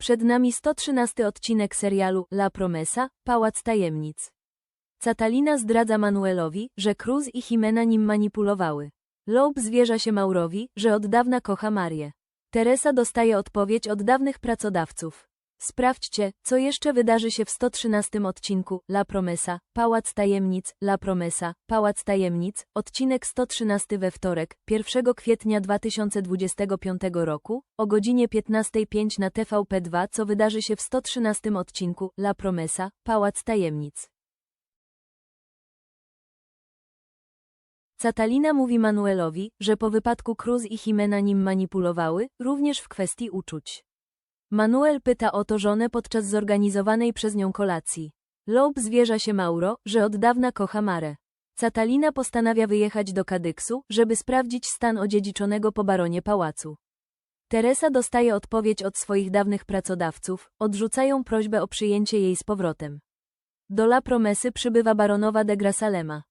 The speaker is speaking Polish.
Przed nami 113 odcinek serialu La Promesa, Pałac Tajemnic. Catalina zdradza Manuelowi, że Cruz i Jimena nim manipulowały. Loeb zwierza się Maurowi, że od dawna kocha Marię. Teresa dostaje odpowiedź od dawnych pracodawców. Sprawdźcie, co jeszcze wydarzy się w 113 odcinku La Promesa, Pałac Tajemnic, La Promesa, Pałac Tajemnic, odcinek 113 we wtorek, 1 kwietnia 2025 roku, o godzinie 15.05 na TVP2 co wydarzy się w 113 odcinku La Promesa, Pałac Tajemnic. Catalina mówi Manuelowi, że po wypadku Cruz i Jimena nim manipulowały, również w kwestii uczuć. Manuel pyta o to żonę podczas zorganizowanej przez nią kolacji. Loeb zwierza się Mauro, że od dawna kocha Marę. Catalina postanawia wyjechać do Kadyksu, żeby sprawdzić stan odziedziczonego po baronie pałacu. Teresa dostaje odpowiedź od swoich dawnych pracodawców, odrzucają prośbę o przyjęcie jej z powrotem. Do La Promesy przybywa baronowa de Grasalema.